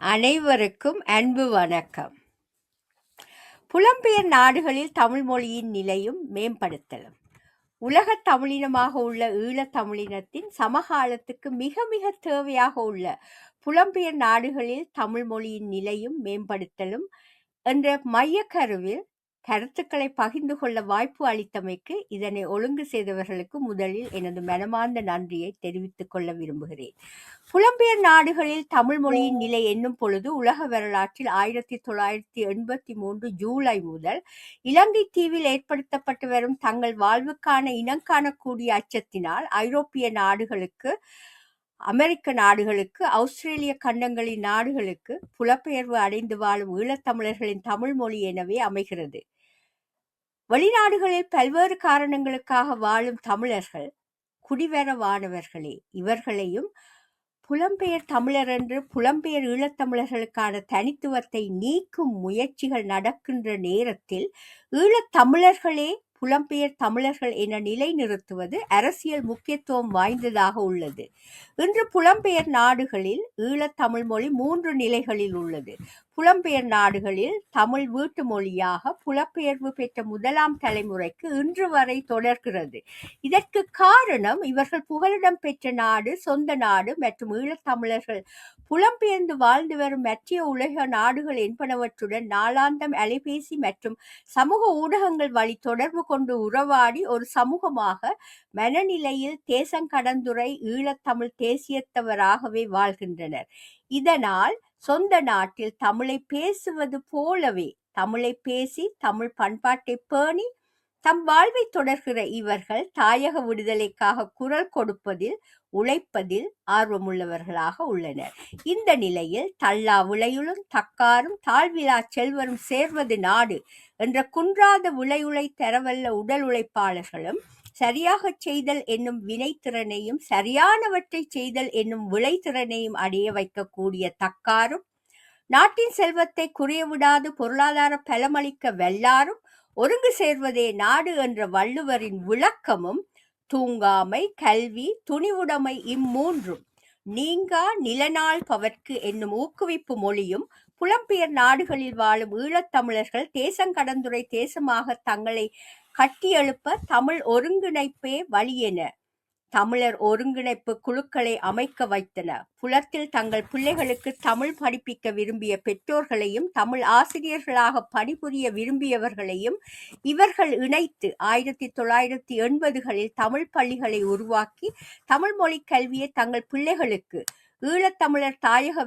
அனைவருக்கும் அன்பு வணக்கம். புலம்பெயர் நாடுகளில் தமிழ் மொழியின் நிலையும் மேம்படுத்தலும். உலகத் தமிழினமாக உள்ள ஈழத் தமிழினத்தின் சமகாலத்துக்கு மிக மிக தேவையாக உள்ள புலம்பெயர் நாடுகளில் தமிழ் மொழியின் நிலையும் மேம்படுத்தலும் என்ற மையக்கருவில் கருத்துக்களை பகிர்ந்து கொள்ள வாய்ப்பு அளித்தமைக்கு இதனை ஒழுங்கு செய்தவர்களுக்கு முதலில் எனது மனமார்ந்த நன்றியை தெரிவித்துக் கொள்ள விரும்புகிறேன். புலம்பெயர் நாடுகளில் தமிழ் மொழியின் நிலை என்னும் பொழுது உலக வரலாற்றில் ஆயிரத்தி தொள்ளாயிரத்தி எண்பத்தி மூன்று ஜூலை முதல் இலங்கை தீவில் ஏற்படுத்தப்பட்டு வரும் தங்கள் வாழ்வுக்கான இனங்காணக்கூடிய அச்சத்தினால் ஐரோப்பிய நாடுகளுக்கு அமெரிக்க நாடுகளுக்கு ஆஸ்திரேலிய கண்டங்களின் நாடுகளுக்கு புலப்பெயர்வு அடைந்து வாழும் ஈழத்தமிழர்களின் தமிழ் மொழி எனவே அமைகிறது. வெளிநாடுகளில் பல்வேறு காரணங்களுக்காக வாழும் தமிழர்கள் குடிவரவானவர்களே இவர்களையும் புலம்பெயர் தமிழர் என்று புலம்பெயர் ஈழத்தமிழர்களுக்கான தனித்துவத்தை நீக்கும் முயற்சிகள் நடக்கின்ற நேரத்தில் ஈழத்தமிழர்களே புலம்பெயர் தமிழர்கள் என நிலைநிறுத்துவது அரசியல் முக்கியத்துவம் வாய்ந்ததாக உள்ளது. இன்று புலம்பெயர் நாடுகளில் ஈழத்தமிழ் மொழி மூன்று நிலைகளில் உள்ளது. புலம்பெயர் நாடுகளில் தமிழ் வீட்டு மொழியாக புலப்பெயர்வு பெற்ற முதலாம் தலைமுறைக்கு இன்று வரை தொடர்கிறது. இதற்கு காரணம் இவர்கள் புகலிடம் பெற்ற நாடு சொந்த நாடு மற்றும் ஈழத்தமிழர்கள் புலம்பெயர்ந்து வாழ்ந்து வரும் மற்ற உலக நாடுகள் என்பனவற்றுடன் நாளாந்தம் அலைபேசி மற்றும் சமூக ஊடகங்கள் வழி தொடர்பு கொண்டு உறவாடி ஒரு சமூகமாக மனநிலையில் தேசங்கடந்துரை ஈழத்தமிழ் தேசியத்தவராகவே வாழ்கின்றனர். இதனால் சொந்த நாட்டில் தமிழை பேசுவது போலவே தமிழை பேசி தமிழ் பண்பாட்டை பேணி தம் வாழ்வை தொடர்கிற இவர்கள் தாயக விடுதலைக்காக குரல் கொடுப்பதில் உழைப்பதில் ஆர்வமுள்ளவர்களாக உள்ளனர். இந்த நிலையில் தள்ளா விளையுளும் தக்காரும் தாழ்விழா செல்வரும் சேர்வது நாடு என்ற குன்றாத விளையுளை தரவல்ல உடல் உழைப்பாளர்களும் சரியாக செய்தல் என்னும் வினைத்திறனையும் சரியானவற்றை செய்தல் என்னும் விளைத்திறனையும் அடைய வைக்கக்கூடிய தக்காரும் நாட்டின் செல்வத்தை குறைய விடாது பொருளாதார பலமளிக்க வெல்லாரும் ஒருங்கு சேர்வதே நாடு என்ற வள்ளுவரின் விளக்கமும் தூங்காமை கல்வி துணிவுடைமை இம்மூன்றும். நீங்கா நிலநாள் பவர்க்கு என்னும் ஊக்குவிப்பு மொழியும் புலம்பெயர் நாடுகளில் வாழும் ஈழத்தமிழர்கள் தேசங்கடந்துரை தேசமாக தங்களை கட்டியெழுப்ப தமிழ் ஒருங்கிணைப்பே வழியென. தமிழர் ஒருங்கிணைப்பு குழுக்களை அமைக்க வைத்தன. புலத்தில் தங்கள் பிள்ளைகளுக்கு தமிழ் படிப்பிக்க விரும்பிய பெற்றோர்களையும் தமிழ் ஆசிரியர்களாக பணிபுரிய விரும்பியவர்களையும் இவர்கள் இணைத்து ஆயிரத்தி தொள்ளாயிரத்தி எண்பதுகளில் தமிழ் பள்ளிகளை உருவாக்கி தமிழ் மொழி கல்வியை தங்கள் பிள்ளைகளுக்கு ஈழத்தமிழர் தாயக